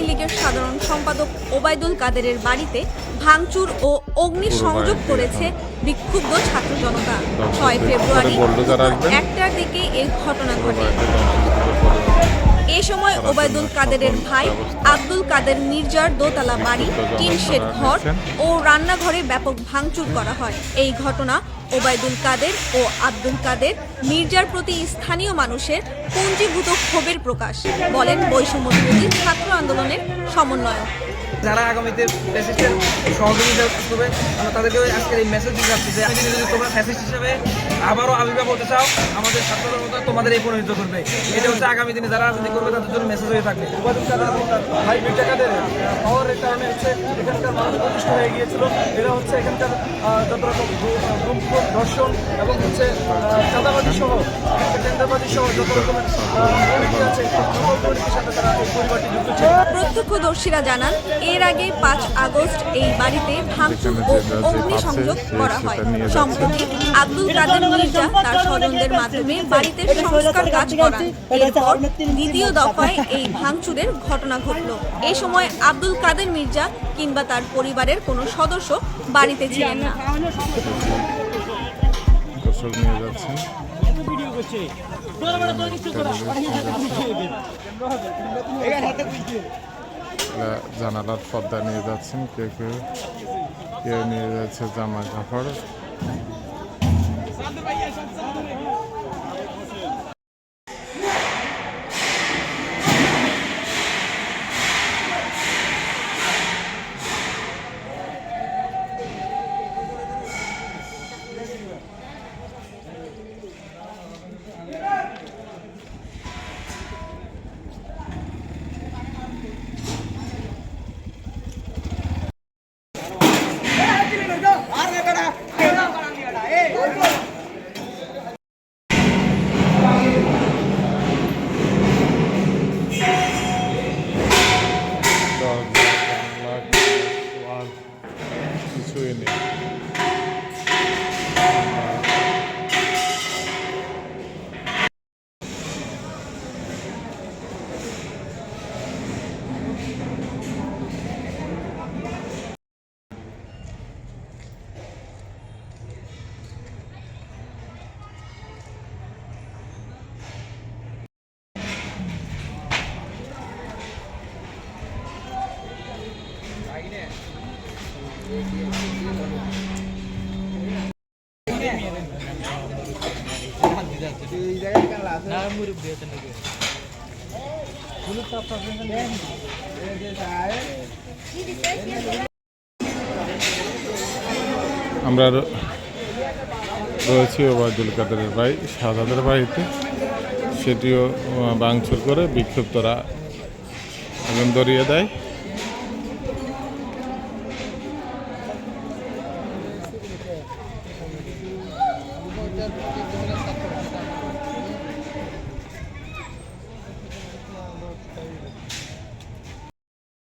আওয়ামী লীগের সাধারণ সম্পাদক ওবায়দুল কাদেরের বাড়িতে ভাঙচুর ও অগ্নিসংযোগ করেছে বিক্ষুব্ধ ছাত্র জনতা। ছয় ফেব্রুয়ারি একটার দিকে এই ঘটনা ঘটে। এ সময় ওবায়দুল কাদেরের ভাই আব্দুল কাদের মির্জার দোতলা বাড়ি টিন শেড ঘর ও রান্নাঘরে ব্যাপক ভাঙচুর করা হয়। এই ঘটনা ওবায়দুল কাদের ও আব্দুল কাদের মির্জার প্রতি স্থানীয় মানুষের পুঞ্জীভূত ক্ষোভের প্রকাশ বলেন বৈষম্য বিরোধী ছাত্র আন্দোলনের সমন্বয়ক। যারা আগামীতে ফ্যাসিস্টের সহযোগিতা করবে আমরা তাদেরকে আজকের এই মেসেজ দিতে চাচ্ছি যে আজকে যদি তোমরা ফ্যাসিস্ট হিসেবে আবারও আবির্ভাব হতে চাও আমাদের ছাত্রদের মতো তোমাদের এই পরিণত করবে। এটা হচ্ছে আগামী দিনে যারা রাজনীতি করবে তাদের জন্য মেসেজ হয়ে থাকবে। ভাই পাওয়ারের কারণে হচ্ছে এখানকার মানুষ প্রতিষ্ঠ হয়ে গিয়েছিল। এরা হচ্ছে এখানকার যত রকম ধর্ষণ এবং হচ্ছে আহ, চাঁদাবাজি সহ এখানকার সহ যত রকমের আছে প্রত্যক্ষদর্শীরা জানান এর আগে পাঁচ আগস্ট এই বাড়িতে ভাঙচুর ও করা হয়। সম্প্রতি আব্দুল কাদের মির্জা তার স্বজনদের মাধ্যমে বাড়িতে সংস্কার কাজ করান। এরপর দ্বিতীয় দফায় এই ভাঙচুরের ঘটনা ঘটল। এ সময় আব্দুল কাদের মির্জা কিংবা তার পরিবারের কোনো সদস্য বাড়িতে ছিলেন না। দর্শক নিয়ে যাচ্ছেন। জানালার পর্দা নিয়ে যাচ্ছেন কেউ কেউ কেউ নিয়ে যাচ্ছে জামা কাপড়? আমরা রয়েছি ওবায়দুল কাদেরের ভাই শাহাদের বাড়িতে। সেটিও ভাঙচুর করে বিক্ষুব্ধরা আগুন ধরিয়ে দেয়।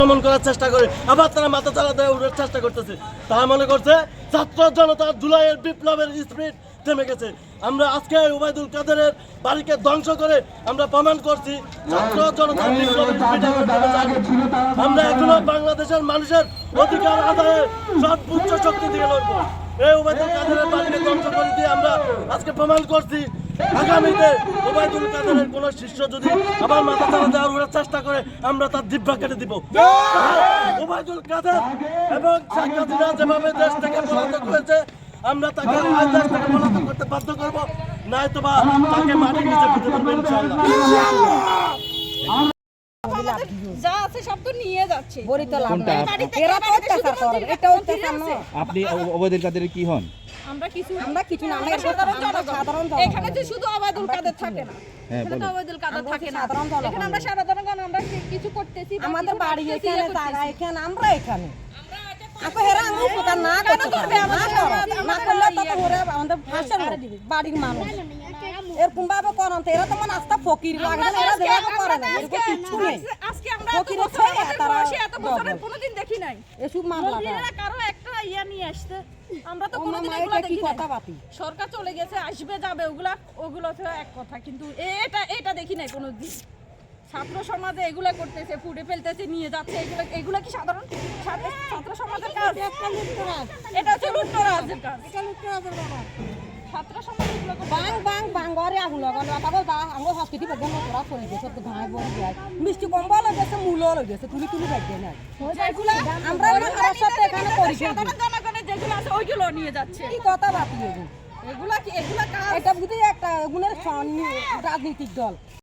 দমন করার চেষ্টা করে আবার তারা মাথা চালা দেওয়া উঠার চেষ্টা করতেছে। তারা মনে করছে ছাত্র জনতা জুলাইয়ের বিপ্লবের স্পিড থেমে গেছে। আমরা আজকে ওবায়দুল কাদেরের বাড়িকে ধ্বংস করে আমরা প্রমাণ করছি ছাত্র বিপ্লবের যায়নি। আমরা এখনও বাংলাদেশের মানুষের অধিকার আদায়ে সর্বোচ্চ শক্তি দিয়ে লড়বো। এই ওবায়দুল কাদেরের বাড়িকে ধ্বংস করে দিয়ে আমরা আজকে প্রমাণ করছি আগামীতে ওবায়দুল কাদেরের কোন শিষ্য যদি আবার মাথা চালা দেওয়ার উড়ার চেষ্টা করে আমরা তার দিব্যা কেটে দিব। ওবায়দুল কাদের এবং শেখ হাসিনা যেভাবে দেশ থেকে পলাতক হয়েছে আমরা তাকে আজ দেশ থেকে পলাতক করতে বাধ্য করব। নাই তো বা তাকে মাটির নিচে পুঁতে পারব ইনশাআল্লাহ। যা আছে সব তো নিয়ে যাচ্ছে। বরিতো লাভ নাই। এরা তো অত্যাচার করে, এটা অত্যাচার আছে। আপনি ওবায়দুল কাদের কি হন? আমরা কিছু আমরা কিছু না, আমরা সাধারণ জনগণ। এখানে তো শুধু আবাদুল কাদের থাকে না হ্যাঁ, এখানে তো আবাদুল কাদের থাকে না এখানে আমরা সাধারণ জনগণ আমরা কিছু করতেছি আমাদের বাড়ি এখানে ইয়ে তারা এখানে আমরা এখানে আমরা হেরা আমি উপকার না করতে না আমাদের- করো। আমাদের- না আমাদের করলে তো ইয়ে- ওরা আমাদের ভাষার বাড়ির মানুষ এরকম ভাবে করেন তো এরা তো মানে আস্তা ফকির লাগে আমরা না, এরা আজকে- করে না এরকম আজকে- নেই আজকে- আজকে আমরা এত বছর ছেলে, আমাদের তারা বয়সে এত বছরে কোনোদিন দেখি নাই এসব মামলা একটা ইয়া নিয়ে আসতে আমরা তো কোনোদিন এগুলো দেখি নাই। কথা বাতি? সরকার চলে গেছে আসবে যাবে ওগুলা ওগুলো তো এক কথা। কিন্তু এটা এটা দেখি নাই কোনোদিন। ছাত্র সমাজে এগুলা করতেছে ফুটে ফেলতেছে নিয়ে যাচ্ছে এগুলো এগুলো কি সাধারণ? ছাত্র সমাজের কাজ? এটা হচ্ছে লুটতরাজের কাজ। ছাত্র সমাজ বাং বাং বাং ঘরে আগুন লাগানো তারপর বা আঙ্গ সংস্কৃতি চলে গেছে তো ঘাই বড় যায় মিষ্টি কম্বল গেছে মূল গেছে তুলি তুলি না যেগুলা আমরা মহারাষ্ট্র সাথে এখানে করি জনগণের যেগুলো আছে ওইগুলো নিয়ে যাচ্ছে? কি কথা বাতিল এগুলা কি এগুলা এটা বুঝি একটা গুণের রাজনৈতিক দল।